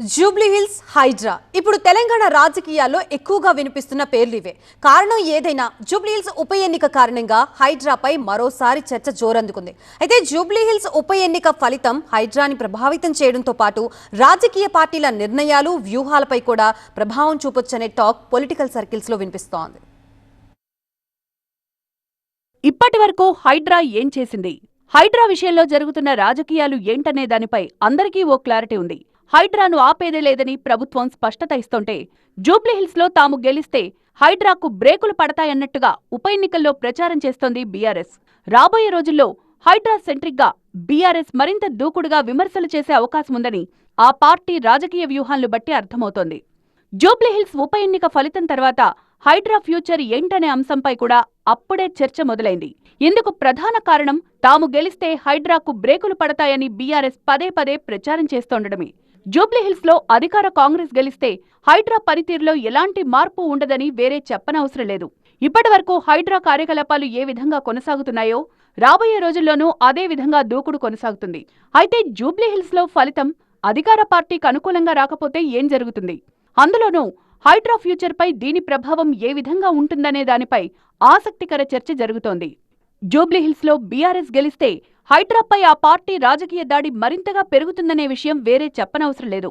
జూబ్లీహిల్స్ హైడ్రా. ఇప్పుడు తెలంగాణ రాజకీయాల్లో ఎక్కువగా వినిపిస్తున్న పేర్లు ఇవే. కారణం ఏదైనా జూబ్లీహిల్స్ ఉప ఎన్నిక కారణంగా హైడ్రాపై మరోసారి చర్చ జోరందుకుంది. అయితే జూబ్లీహిల్స్ ఉప ఎన్నిక ఫలితం హైడ్రాని ప్రభావితం చేయడంతో పాటు రాజకీయ పార్టీల నిర్ణయాలు వ్యూహాలపై కూడా ప్రభావం చూపొచ్చనే టాక్ పొలిటికల్ సర్కిల్స్లో వినిపిస్తోంది. ఇప్పటి వరకు హైడ్రా ఏం చేసింది? హైడ్రా విషయంలో జరుగుతున్న రాజకీయాలు ఏంటనే దానిపై అందరికీ ఓ క్లారిటీ ఉంది. హైడ్రాను ఆపేదే లేదని ప్రభుత్వం స్పష్టత ఇస్తుంటే జూబ్లీహిల్స్లో తాము గెలిస్తే హైడ్రాకు బ్రేకులు పడతాయన్నట్టుగా ఉప ఎన్నికల్లో ప్రచారం చేస్తోంది బీఆర్ఎస్. రాబోయే రోజుల్లో హైడ్రా సెంట్రిక్గా బీఆర్ఎస్ మరింత దూకుడుగా విమర్శలు చేసే అవకాశముందని ఆ పార్టీ రాజకీయ వ్యూహాలను బట్టి అర్థమవుతోంది. జూబ్లీహిల్స్ ఉప ఎన్నిక ఫలితం తర్వాత హైడ్రా ఫ్యూచర్ ఏంటనే అంశంపై కూడా అప్పుడే చర్చ మొదలైంది. ఇందుకు ప్రధాన కారణం తాము గెలిస్తే హైడ్రాకు బ్రేకులు పడతాయని బీఆర్ఎస్ పదే పదే ప్రచారం చేస్తోండడమే. జూబ్లీహిల్స్లో అధికార కాంగ్రెస్ గెలిస్తే హైడ్రా పనితీరులో ఎలాంటి మార్పు ఉండదని వేరే చెప్పనవసరం లేదు. ఇప్పటివరకు హైడ్రా కార్యకలాపాలు ఏ విధంగా కొనసాగుతున్నాయో రాబోయే రోజుల్లోనూ అదే విధంగా దూకుడు కొనసాగుతుంది. అయితే జూబ్లీహిల్స్లో ఫలితం అధికార పార్టీకి అనుకూలంగా రాకపోతే ఏం జరుగుతుంది? అందులోనూ హైడ్రా ఫ్యూచర్పై దీని ప్రభావం ఏ విధంగా ఉంటుందనే దానిపై ఆసక్తికర చర్చ జరుగుతోంది. జూబ్లీహిల్స్లో బీఆర్ఎస్ గెలిస్తే హైడ్రాపై ఆ పార్టీ రాజకీయ దాడి మరింతగా పెరుగుతుందనే విషయం వేరే చెప్పనవసరం లేదు.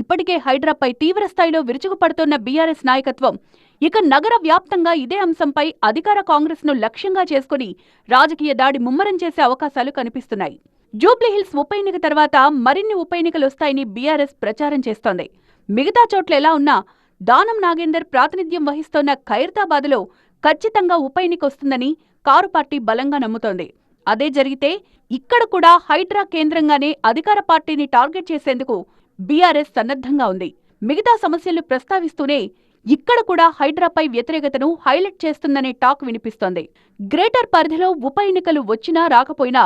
ఇప్పటికే హైడ్రాపై తీవ్రస్థాయిలో విరుచుకుపడుతోన్న బీఆర్ఎస్ నాయకత్వం ఇక నగర వ్యాప్తంగా ఇదే అంశంపై అధికార కాంగ్రెస్ను లక్ష్యంగా చేసుకుని రాజకీయ దాడి ముమ్మరం చేసే అవకాశాలు కనిపిస్తున్నాయి. జూబ్లీహిల్స్ ఉప ఎన్నిక తర్వాత మరిన్ని ఉప ఎన్నికలు వస్తాయని బీఆర్ఎస్ ప్రచారం చేస్తోంది. మిగతా చోట్ల ఎలా ఉన్నా దానం నాగేందర్ ప్రాతినిధ్యం వహిస్తోన్న ఖైరతాబాద్లో ఖచ్చితంగా ఉప ఎన్నిక వస్తుందని కారు పార్టీ బలంగా నమ్ముతోంది. అదే జరిగితే ఇక్కడ కూడా హైడ్రా కేంద్రంగానే అధికార పార్టీని టార్గెట్ చేసేందుకు బీఆర్ఎస్ సన్నద్ధంగా ఉంది. మిగతా సమస్యలు ప్రస్తావిస్తూనే ఇక్కడ కూడా హైడ్రాపై వ్యతిరేకతను హైలైట్ చేస్తుందనే టాక్ వినిపిస్తోంది. గ్రేటర్ పరిధిలో ఉప ఎన్నికలు వచ్చినా రాకపోయినా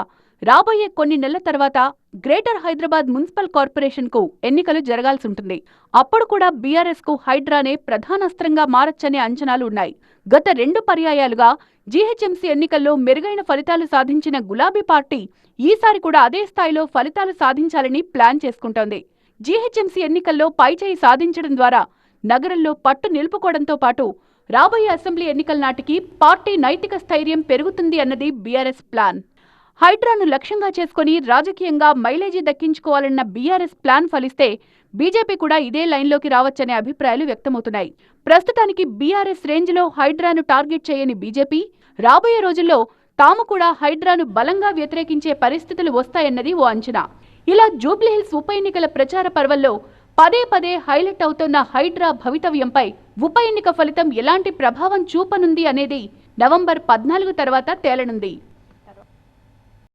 రాబోయే కొన్ని నెలల తర్వాత గ్రేటర్ హైదరాబాద్ మున్సిపల్ కార్పొరేషన్కు ఎన్నికలు జరగాల్సి ఉంటుంది. అప్పుడు కూడా బీఆర్ఎస్కు హైడ్రానే ప్రధానాస్త్రంగా మారచ్చనే అంచనాలు ఉన్నాయి. గత రెండు పర్యాయాలుగా జీహెచ్ఎంసీ ఎన్నికల్లో మెరుగైన ఫలితాలు సాధించిన గులాబీ పార్టీ ఈసారి కూడా అదే స్థాయిలో ఫలితాలు సాధించాలని ప్లాన్ చేసుకుంటోంది. జీహెచ్ఎంసీ ఎన్నికల్లో పైచేయి సాధించడం ద్వారా నగరంలో పట్టు నిలుపుకోవడంతో పాటు రాబోయే అసెంబ్లీ ఎన్నికల నాటికి పార్టీ నైతిక స్థైర్యం పెరుగుతుంది అన్నది బీఆర్ఎస్ ప్లాన్. హైడ్రాను లక్ష్యంగా చేసుకుని రాజకీయంగా మైలేజీ దక్కించుకోవాలన్న బీఆర్ఎస్ ప్లాన్ ఫలిస్తే బీజేపీ కూడా ఇదే లైన్లోకి రావచ్చనే అభిప్రాయాలు వ్యక్తమవుతున్నాయి. ప్రస్తుతానికి బీఆర్ఎస్ రేంజ్లో హైడ్రాను టార్గెట్ చేయని బీజేపీ రాబోయే రోజుల్లో తాము కూడా హైడ్రాను బలంగా వ్యతిరేకించే పరిస్థితులు వస్తాయన్నది ఓ అంచనా. ఇలా జూబ్లీహిల్స్ ఉప ఎన్నికల ప్రచార పర్వంలో పదే పదే హైలైట్ అవుతున్న హైడ్రా భవితవ్యంపై ఉప ఎన్నిక ఫలితం ఎలాంటి ప్రభావం చూపనుంది అనేది నవంబర్ పద్నాలుగు తర్వాత తేలనుంది.